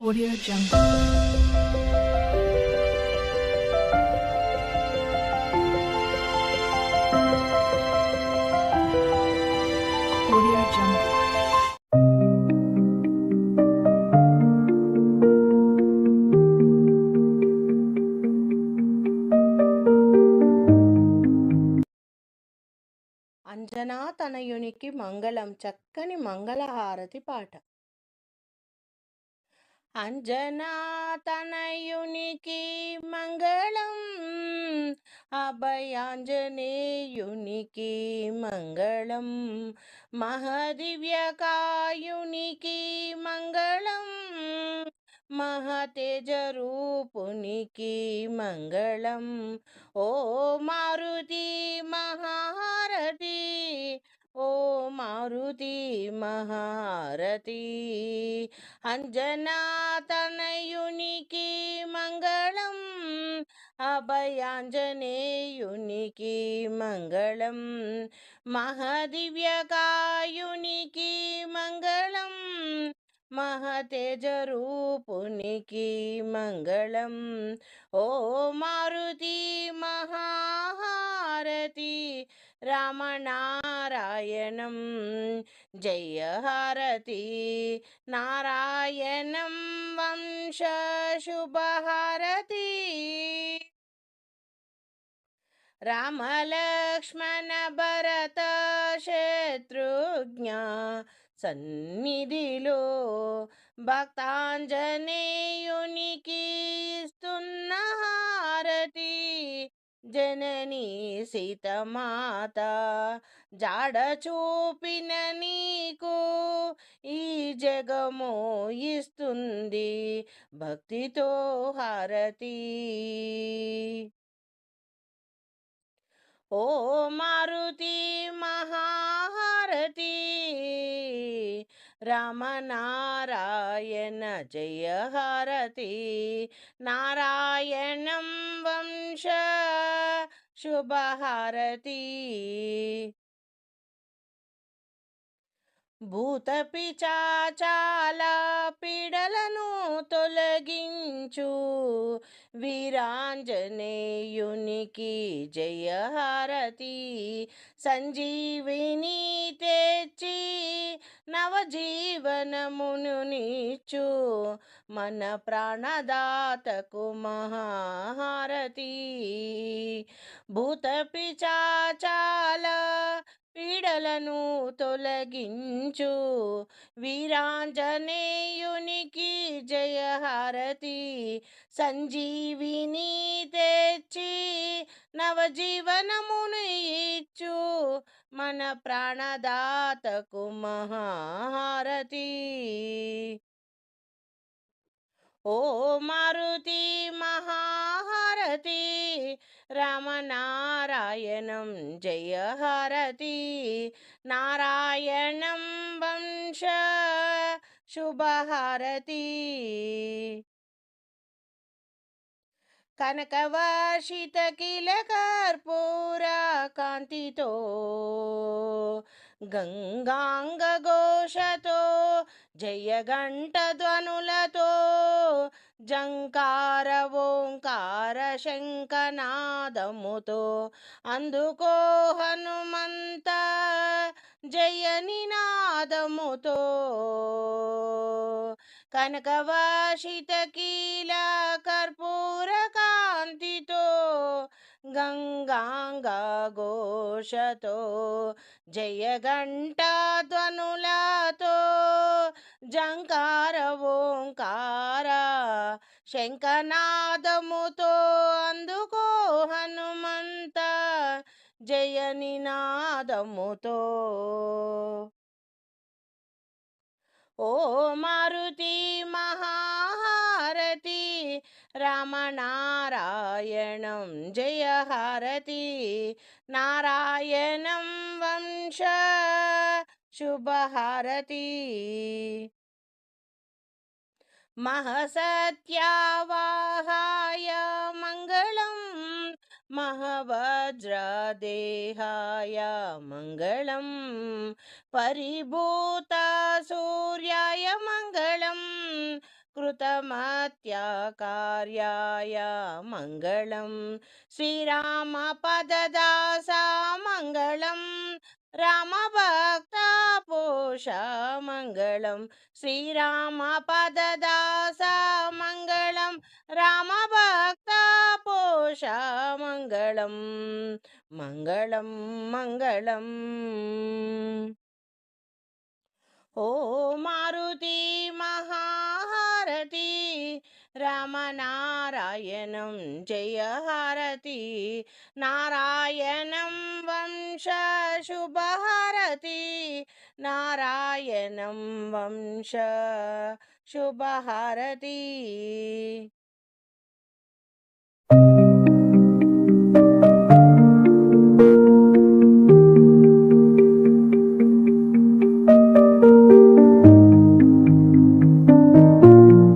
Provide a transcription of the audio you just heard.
Audio Jungle. Audio Jungle. Anjana తనయునికి మంగళం చక్కని మంగళహారతి పాట అంజనా తనయునికి మంగళం అభయాంజనేయునికి మంగళం మహదివ్యకాయునికి మంగళం మహతేజరూపునికి మంగళం. ఓ మారుతి మహారతి ఓ మారుతి మహారతి అంజనా తనయునికి మంగళం అభయాంజనేయునికి మంగళం మహదివ్యకాయునికి మంగళం మహతేజరూపునికి మంగళం. ఓ మారుతి మహారతి రమణా నారాయణం. జయ హారతి. నారాయణం వంశ శుభహారతి రామలక్ష్మణ భరత శత్రుఘ్న సన్నిధిలో భక్తాంజనేయునికి ఇస్తున్న హారతి. జనని సీతమాత జాడ చూపిన నీకు ఈ జగము ఇస్తుంది భక్తితో హారతి. ఓ మారుతి మహాహారతి రామనారాయణ జయ హారతి నారాయణం వంశ శుభహారతి భూత పిచాచాల పీడలను తొలగించు వీరాంజనేయునికి జయ హారతి సంజీవిని తెచ్చి నవజీవనమును నీచు మన ప్రాణదాతకు మహాహారతి భూత పిచాచాల పీడలను తొలగించు. వీరాంజనేయునికి జయహారతి. సంజీవిని తెచ్చి నవజీవనమును ఇచ్చు. మన ప్రాణదాతకు మహారతి ఓ మారుతి మహారతి రామనారాయణం జయ హారతి నారాయణం వంశ శుభహారతి. కనకవర్షిత కిల కర్పూర కాంతితో గంగాంగ ఘోషతో జయ గంట ధ్వనులతో జంకార ఓంకార శంఖనాదముతో అందుకో హనుమంత జయనినాదముతో కనకవాషిత కీల కర్పూర కాంతితో గంగాంగోషతో జయ ధ్వనులతో జంకార ఓంకార శంఖనాదముతో అందుకో హనుమంత జయ నినాదముతో. ఓ మారుతి మహారతి రమణ नारायणं जय हारती। नारायणं वंश हारती महसत्यावाहाय मङ्गलं महवज्रदेहाय मङ्गलं परिभूतसूर्याय सूर्याय कृतमत्याकार्याय मङ्गलं। श्रीरामपददासा मङ्गलम् राम भक्ता पोषा मङ्गलम् श्रीरामपददासा मङ्गलं। राम भक्ता पोषा मङ्गलम् मङ्गलं। मङ्गलम् ओ मारुती మహాహారతి రామనారాయణం జయ హారతి నారాయణం వంశ శుభహారతి నారాయణం వంశ శుభహారతి